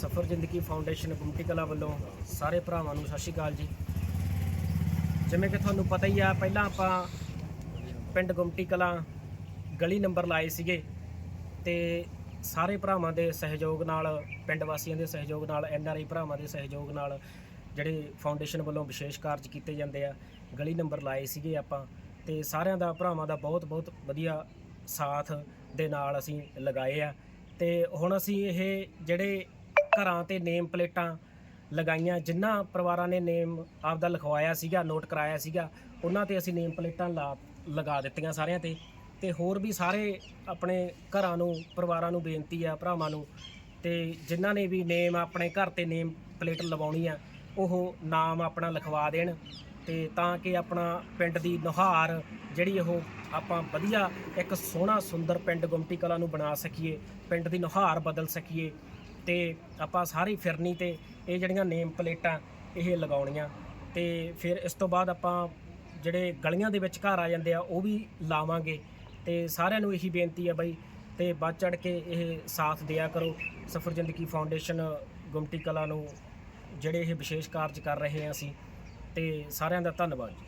ਸਫਰ ਜ਼ਿੰਦਗੀ ਫਾਊਂਡੇਸ਼ਨ ਗੁੰਮਟੀ ਕਲਾ ਵੱਲੋਂ ਸਾਰੇ ਭਰਾਵਾਂ ਨੂੰ ਸਤਿ ਸ਼੍ਰੀ ਅਕਾਲ ਜੀ। ਜਿਵੇਂ ਕਿ ਤੁਹਾਨੂੰ ਪਤਾ ਹੀ ਆ, ਪਹਿਲਾਂ ਆਪਾਂ ਪਿੰਡ ਗੁੰਮਟੀ ਕਲਾ ਗਲੀ ਨੰਬਰ ਲਾਏ ਸੀਗੇ ਤੇ ਸਾਰੇ ਭਰਾਵਾਂ ਦੇ ਸਹਿਯੋਗ ਨਾਲ, ਪਿੰਡ ਵਾਸੀਆਂ ਦੇ ਸਹਿਯੋਗ ਨਾਲ, ਐਨ ਆਰ ਆਈ ਭਰਾਵਾਂ ਦੇ ਸਹਿਯੋਗ ਨਾਲ ਜਿਹੜੇ ਫਾਊਂਡੇਸ਼ਨ ਵੱਲੋਂ ਵਿਸ਼ੇਸ਼ ਕਾਰਜ ਕੀਤੇ ਜਾਂਦੇ ਆ, ਗਲੀ ਨੰਬਰ ਲਾਏ ਸੀਗੇ ਆਪਾਂ ਤੇ ਸਾਰਿਆਂ ਦਾ, ਭਰਾਵਾਂ ਦਾ ਬਹੁਤ ਬਹੁਤ ਵਧੀਆ ਸਾਥ ਦੇ ਨਾਲ ਅਸੀਂ ਲਗਾਏ ਆ। ਤੇ ਹੁਣ ਅਸੀਂ ਇਹ ਜਿਹੜੇ ਘਰਾਂ ਤੇ ਨੇਮ ਪਲੇਟਾਂ ਲਗਾਈਆਂ ਜਿਨ੍ਹਾਂ ਪਰਿਵਾਰਾਂ ਨੇ ਨੇਮ ਆਪਦਾ ਲਿਖਵਾਇਆ ਸੀਗਾ, ਨੋਟ ਕਰਾਇਆ ਸੀਗਾ, ਉਹਨਾਂ ਤੇ ਅਸੀਂ ਨੇਮ ਪਲੇਟਾਂ ਲਾ, ਲਗਾ ਦਿੱਤੀਆਂ ਸਾਰਿਆਂ ਤੇ। ਤੇ ਹੋਰ ਵੀ ਸਾਰੇ ਆਪਣੇ ਘਰਾਂ ਨੂੰ, ਪਰਿਵਾਰਾਂ ਨੂੰ ਬੇਨਤੀ ਆ, ਭਰਾਵਾਂ ਨੂੰ, ਤੇ ਜਿਨ੍ਹਾਂ ਨੇ ਵੀ ਨੇਮ ਆਪਣੇ ਘਰ ਤੇ ਨੇਮ ਪਲੇਟ ਲਵਾਉਣੀ ਆ, ਉਹ ਨਾਮ ਆਪਣਾ ਲਿਖਵਾ ਦੇਣ ਤੇ ਤਾਂ ਕਿ ਆਪਣਾ ਪਿੰਡ ਦੀ ਨੁਹਾਰ ਜਿਹੜੀ ਉਹ ਆਪਾਂ ਵਧੀਆ ਇੱਕ ਸੋਹਣਾ, ਸੁੰਦਰ ਪਿੰਡ ਗੁੰਮਟੀ ਕਲਾ ਨੂੰ ਬਣਾ ਸਕੀਏ, ਪਿੰਡ ਦੀ ਨੁਹਾਰ ਬਦਲ ਸਕੀਏ। ਤੇ ਆਪਾਂ ਸਾਰੀ ਫਿਰਨੀ ਤੇ ਇਹ ਜਿਹੜੀਆਂ ਨੇਮ ਪਲੇਟਾਂ ਇਹ ਲਗਾਉਣੀਆਂ ਤੇ ਫਿਰ ਇਸ ਤੋਂ ਬਾਅਦ ਆਪਾਂ ਜਿਹੜੇ ਗਲੀਆਂ ਦੇ ਵਿੱਚ ਘਰ ਆ ਜਾਂਦੇ ਆ, ਉਹ ਵੀ ਲਾਵਾਂਗੇ ਤੇ ਸਾਰਿਆਂ ਨੂੰ ਇਹੀ ਬੇਨਤੀ ਆ ਬਾਈ ਤੇ ਵੱਧ ਚੜ ਕੇ ਇਹ ਸਾਥ ਦਿਆ ਕਰੋ। ਸਫਰ ਜ਼ਿੰਦਗੀ ਫਾਊਂਡੇਸ਼ਨ, ਗੁੰਮਟੀ ਕਲਾ ਨੂੰ ਜਿਹੜੇ ਇਹ ਵਿਸ਼ੇਸ਼ ਕਾਰਜ ਕਰ ਰਹੇ ਹਾਂ ਅਸੀਂ ਤੇ ਸਾਰਿਆਂ ਦਾ ਧੰਨਵਾਦ ਜੀ।